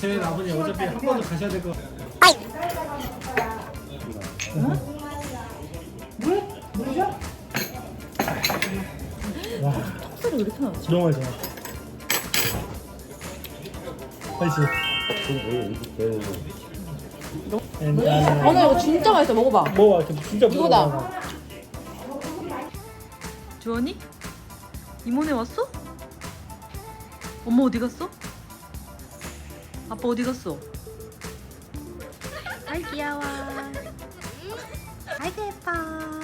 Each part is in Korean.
제 아버님 어차피 한 번도 가셔야 될 거. 와, 턱살이 왜 이렇게 나왔지? 너무 맛있어. 맛있어. 어, 나 이거 진짜 맛있어. 먹어봐. 먹어봐, 진짜 이거다. 부드러워. 주원이? 이모네 왔어? 엄마 어디 갔어? 아빠 어디 갔어? 아이 귀여워. 아이고 예뻐.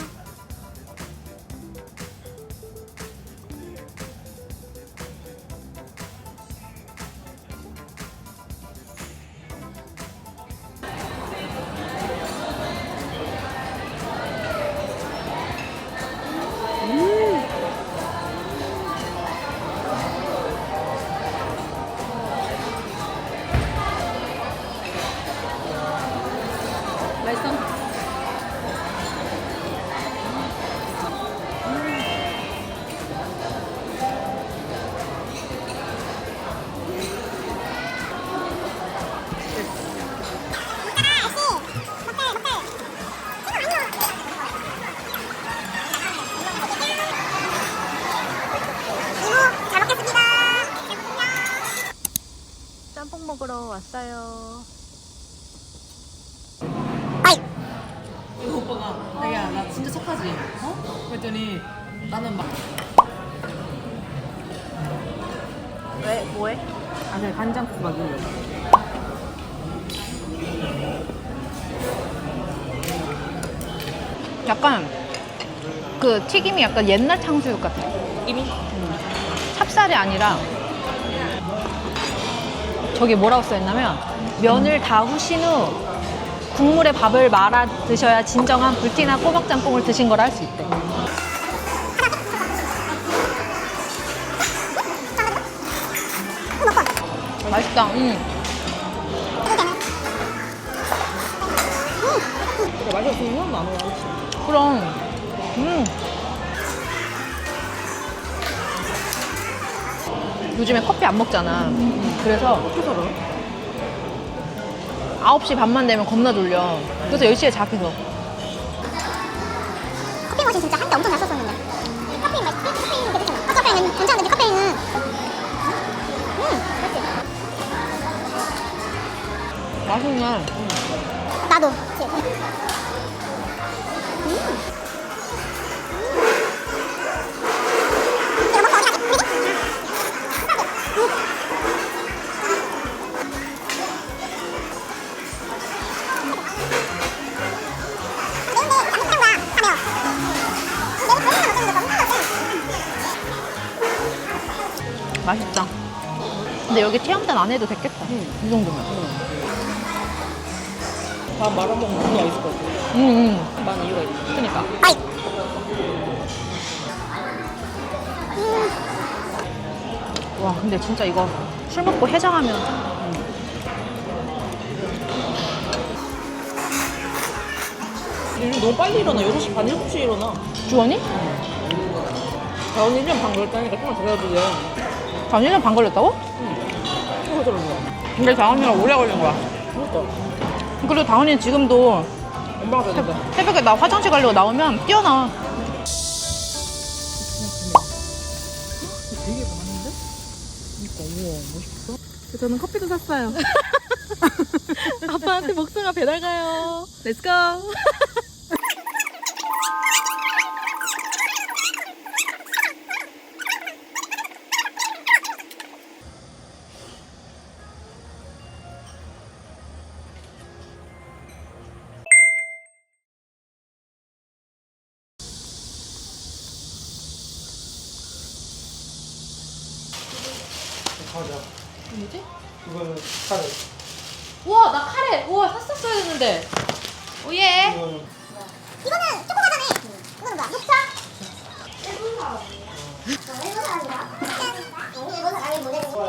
왔어요. 이거 오빠가 야 나 진짜 착하지? 어? 그랬더니 나는 막 왜? 뭐해? 아니 간장국 만들려고 약간 그 튀김이 약간 옛날 탕수육 같아. 이미? 찹쌀이 아니라 저기 뭐라고 써있냐면 면을 다 후신 후 국물에 밥을 말아 드셔야 진정한 불티나 꼬박짬뽕을 드신 걸알수 있대. 맛있다. 응. 그래 맛이 없으면 향도 안 오고 그럼. 음. 요즘에 커피 안 먹잖아. 그래서 어떻게 9시 반만 되면 겁나 졸려. 그래서 10시에 자겠어. 커피 맛이 진짜 한때 엄청 잘 썼었는데. 카페인 맛 카페인 괜찮아 아, 카페인은 괜찮은데 카페인은. 음 맛있네. 나도. 그치 맛있다. 근데 여기 체험단 안 해도 됐겠다. 이 정도면. 다 말아먹는 이유가 있을 것 같아 응, 응. 많은 이유가 있어 그니까. 아이 와, 근데 진짜 이거 술 먹고 해장하면 요즘 너무 빨리 일어나 6시 반 7시에 일어나 주원이? 나 오늘 1년 반 걸렸다니까 좀만 기다려도 돼단 1년 반 걸렸다고? 저러고 근데 다은이랑 오래 걸린 거야. 그렇다 그리고 다은이는 지금도 엄마가 되는데 새벽에 나 화장실 가려고 나오면 뛰어나. 되게 많은데? 그러니까 우와 멋있어 저는 커피도 샀어요 아빠한테 복숭아 배달 가요. 렛츠고.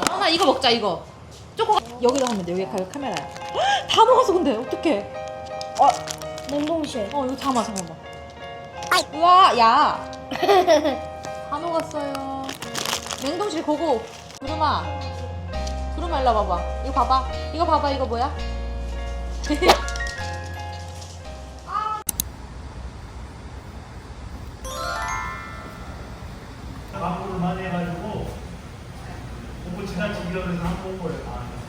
하나 이거 먹자 이거. 초코 여기다 하면 돼. 여기 가 카메라. 다 먹었어 근데 어떡해? 어 냉동실. 어 이거 담아 잠깐만. 우와 야. 다 먹었어요. 냉동실 고고. 구름아. 구름아 일로 봐봐. 이거 봐봐. 이거 봐봐 이거 뭐야? you go to Zombo or not?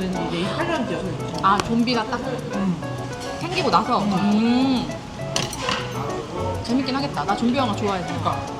되는 게 이탈리안 기업이에요. 아 좀비가 딱 생기고 나서 음. 재밌긴 하겠다. 나 좀비 영화 좋아해. 그러니까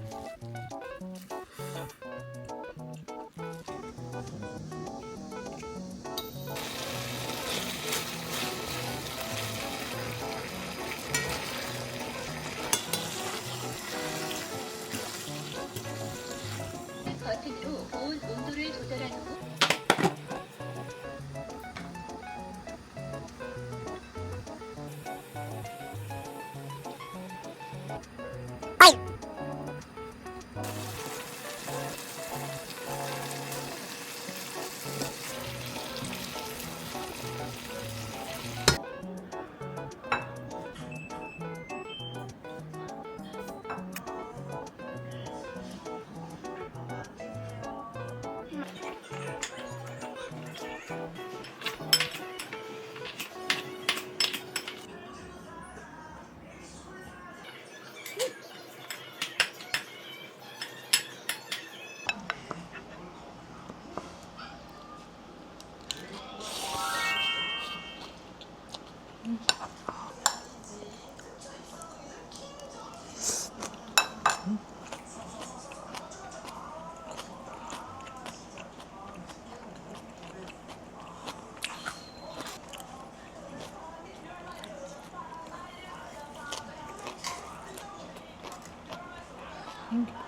think.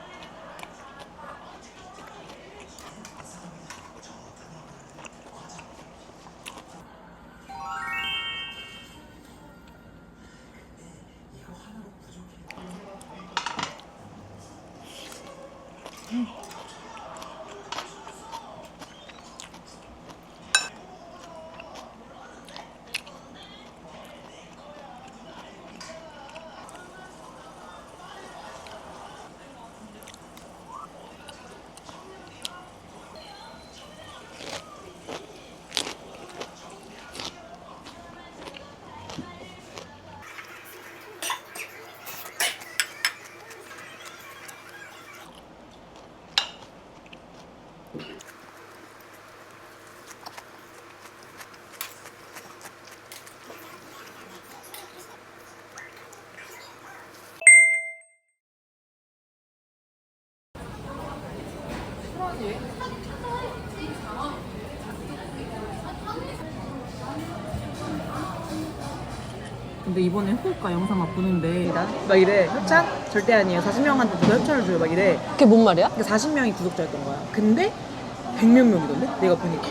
근데 이번에 후쿠오카 영상 막 보는데 막 이래 협찬? 절대 아니에요 40명한테 누가 협찬을 줘요 막 이래 그게 뭔 말이야? 그러니까 그 40명이 구독자였던 거야 근데 100몇 명이던데? 내가 보니까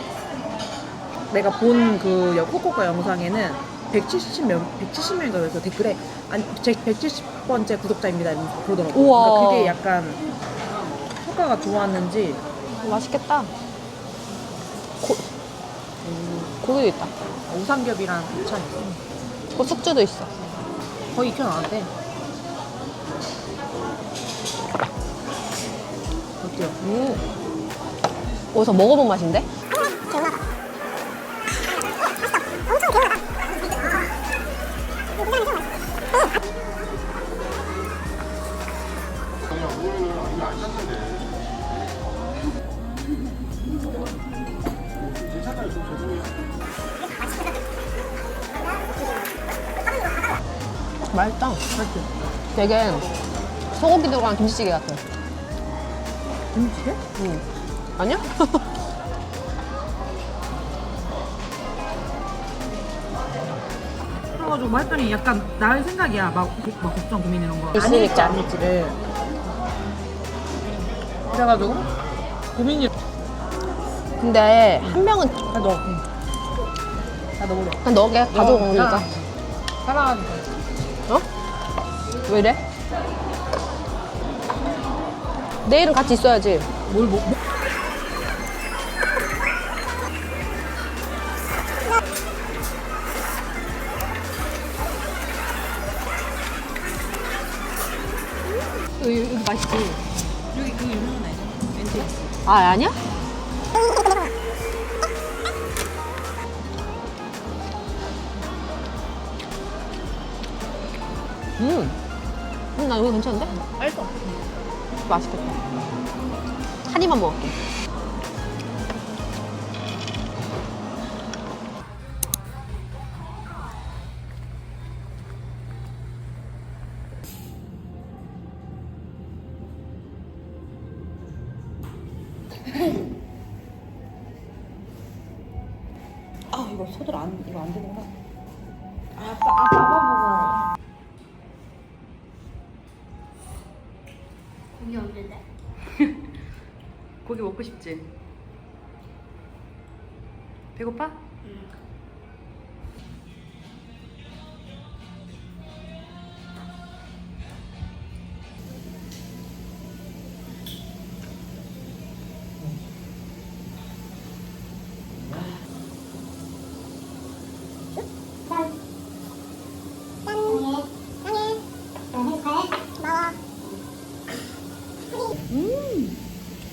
내가 본그 후쿠오카 영상에는 170명, 170명인가 그래서 댓글에 아니, 제 170번째 구독자입니다 이러면서 그러더라고 그러니까 우와. 그러니까 그게 약간 효과가 좋았는지 맛있겠다. 고, 고기도 있다. 우삼겹이랑 반찬 있어 그 숙주도 있어. 거의 익혀 나왔대 어때요? 음. 어디서 먹어본 맛인데? 맛있다. 맛있지? 되게 소고기 들어간 김치찌개 같아. 김치찌개? 응. 아니야? 그래가지고 뭐 했더니 약간 나의 생각이야 막, 막 걱정 고민 이런 거 있으니까. 아닐지 아닐지를 그래가지고 고민이 근데 한 명은 아 넣어 다 넣어버려 그냥 너게 가져온 거니까. 따라가지고 어? 왜 이래? 내일은 같이 있어야지. 뭘 뭐, 뭐. 여기, 여기 맛있지? 여기 그 유명한 아이잖아. 아, 아니야? 음. 음, 나 이거 괜찮은데? 맛있어. 맛있겠다. 한 입만 먹을게. 고기 없는데? 고기 먹고 싶지? 배고파?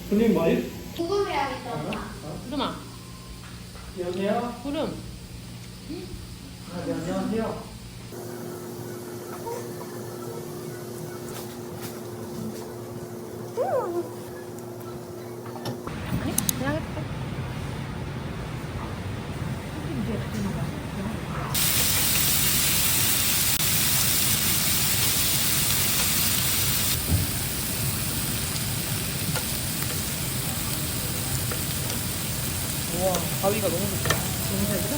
손님 뭐예요? 구름아, 여보세요? 구름. 아, 네, 안녕하세요. 우와 가위가 너무 좋다 너무 잘 들어?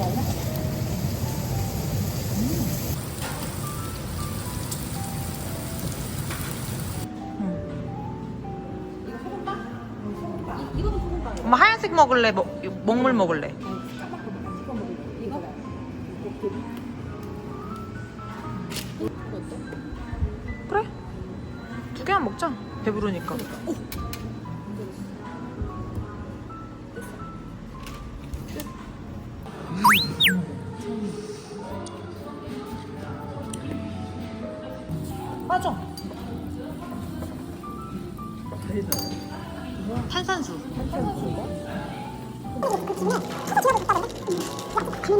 엄마 하얀색 먹을래? 먹, 먹물 먹을래? 그래 두 개만 먹자 배부르니까 빠 그